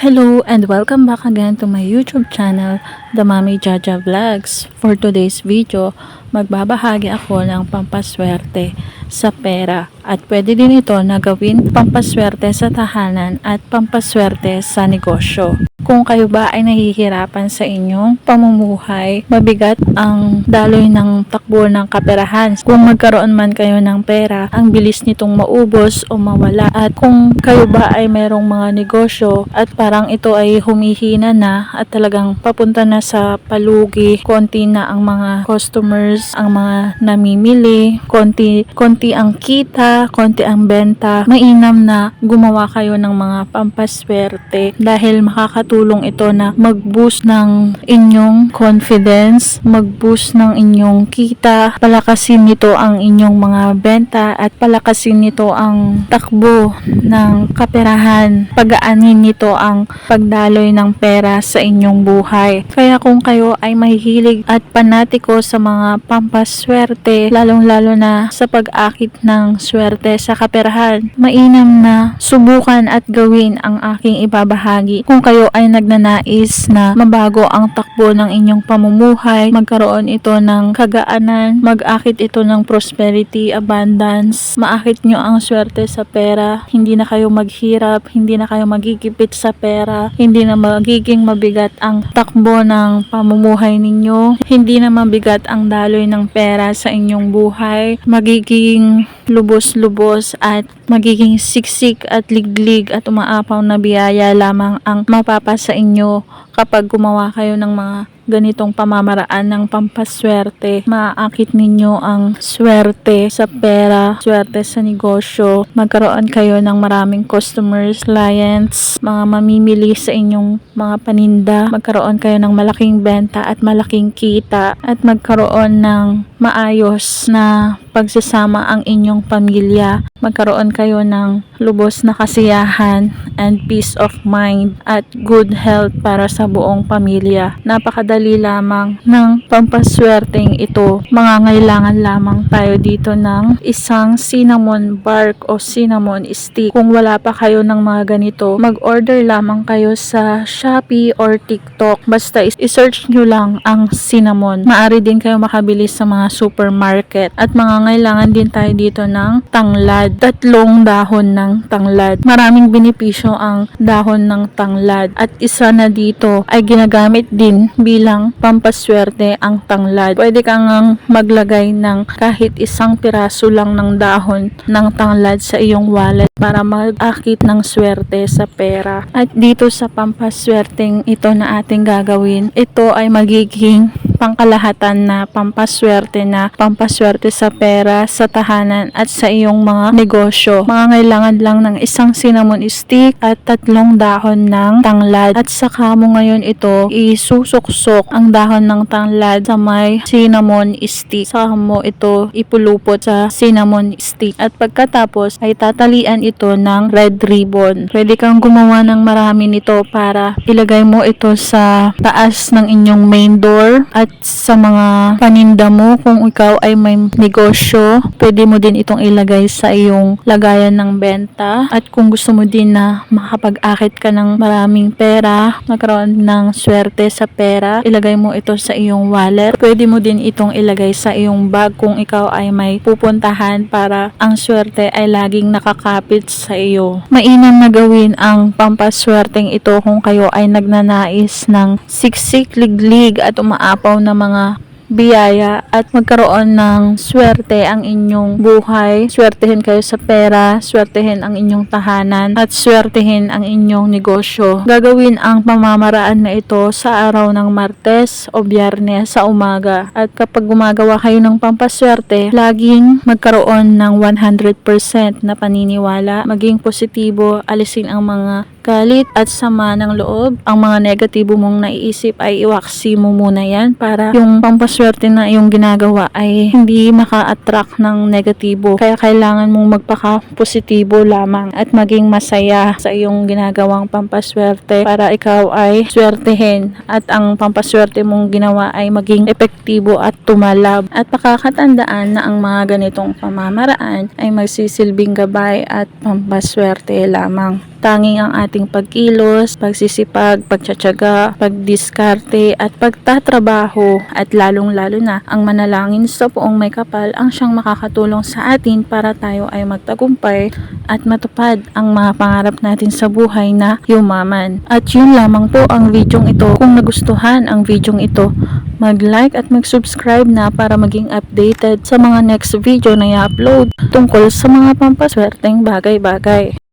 Hello and welcome back again to my YouTube channel, The Mami Jaja Vlogs. For today's video, magbabahagi ako ng pampaswerte sa pera at pwede din ito na gawin pampaswerte sa tahanan at pampaswerte sa negosyo. Kung kayo ba ay nahihirapan sa inyong pamumuhay, mabigat ang daloy ng takbo ng kaperahan. Kung magkaroon man kayo ng pera, ang bilis nitong maubos o mawala. At kung kayo ba ay mayroong mga negosyo at parang ito ay humihina na at talagang papunta na sa palugi, konti na ang mga customers, ang mga namimili, konti, konti ang kita, konti ang benta, mainam na gumawa kayo ng mga pampaswerte dahil makakatulong ito na mag-boost ng inyong confidence, mag-boost ng inyong kita, palakasin nito ang inyong mga benta at palakasin nito ang takbo ng kaperahan, pagaanin nito ang pagdaloy ng pera sa inyong buhay. Kaya kung kayo ay mahihilig at panatiko sa mga pampaswerte, lalong-lalo na sa pag-akit ng swerte sa kaperahan, mainam na subukan at gawin ang aking ibabahagi. Kung kayo ay nagnanais na mabago ang takbo ng inyong pamumuhay, magkaroon ito ng kagaanan, mag-akit ito ng prosperity, abundance, maakit nyo ang swerte sa pera, hindi na kayo maghirap, hindi na kayo magigipit sa pera, hindi na magiging mabigat ang takbo ng pamumuhay ninyo, hindi na mabigat ang daloy ng pera sa inyong buhay, magiging lubos-lubos at magiging siksik at liglig at umaapaw na biyaya lamang ang mapapasa inyo kapag gumawa kayo ng mga ganitong pamamaraan ng pampaswerte. Maaakit ninyo ang swerte sa pera, swerte sa negosyo. Magkaroon kayo ng maraming customers, clients, mga mamimili sa inyong mga paninda. Magkaroon kayo ng malaking benta at malaking kita at magkaroon ng maayos na pagsasama ang inyong pamilya. Magkaroon kayo ng lubos na kasiyahan and peace of mind at good health para sa buong pamilya. Napakadali lamang ng pampaswerteng ito. Mangangailangan lamang tayo dito ng isang cinnamon bark o cinnamon stick. Kung wala pa kayo ng mga ganito, mag-order lamang kayo sa Shopee or TikTok. Basta is- search nyo lang ang cinnamon. Maari din kayo makabili sa mga supermarket. At mangangailangan din tayo dito ng tanglad. Tatlong dahon ng tanglad. Maraming benepisyo ang dahon ng tanglad. At isa na dito ay ginagamit din bilang pampaswerte ang tanglad. Pwede kang maglagay ng kahit isang piraso lang ng dahon ng tanglad sa iyong wallet para mag-akit ng swerte sa pera. At dito sa pampaswerteng ito na ating gagawin, ito ay magiging pangkalahatan na pampaswerte na pampaswerte sa pera, sa tahanan at sa iyong mga negosyo. Mangangailangan lang ng isang cinnamon stick at tatlong dahon ng tanglad at saka mo ngayon ito isusuksok ang dahon ng tanglad sa may cinnamon stick. Saka mo ito ipulupot sa cinnamon stick at pagkatapos ay tatalian ito ng red ribbon. Pwede kang gumawa ng marami nito para ilagay mo ito sa taas ng inyong main door at sa mga paninda mo kung ikaw ay may negosyo, pwede mo din itong ilagay sa iyong lagayan ng benta at kung gusto mo din na makapag-akit ka ng maraming pera, magkaroon ng swerte sa pera, ilagay mo ito sa iyong wallet. Pwede mo din itong ilagay sa iyong bag kung ikaw ay may pupuntahan para ang swerte ay laging nakakapit sa iyo. Mainam na gawin ang pampaswerteng ito kung kayo ay nagnanais ng siksik, liglig at umaapaw na mga biyaya at magkaroon ng swerte ang inyong buhay. Swertehin kayo sa pera, swertehin ang inyong tahanan, at swertehin ang inyong negosyo. Gagawin ang pamamaraan na ito sa araw ng Martes o Biyernes sa umaga. At kapag gumagawa kayo ng pampaswerte, laging magkaroon ng 100% na paniniwala, maging positibo, alisin ang mga galit at sama ng loob. Ang mga negatibo mong naiisip ay iwaksi mo muna yan para yung pampaswerte na yung ginagawa ay hindi maka-attract ng negatibo. Kaya kailangan mong magpaka-positibo lamang at maging masaya sa iyong ginagawang pampaswerte para ikaw ay swertehin at ang pampaswerte mong ginawa ay maging epektibo at tumalab. At pakakatandaan na ang mga ganitong pamamaraan ay magsisilbing gabay at pampaswerte lamang. Tanging ang ating pagkilos, pagsisipag, pagtsatsaga, pagdiskarte at pagtatrabaho at lalong-lalo na ang manalangin sa poong may kapal ang siyang makakatulong sa atin para tayo ay magtagumpay at matupad ang mga pangarap natin sa buhay na yumaman. At yun lamang po ang videong ito. Kung nagustuhan ang videong ito, mag-like at mag-subscribe na para maging updated sa mga next video na i-upload tungkol sa mga pampaswerteng bagay-bagay.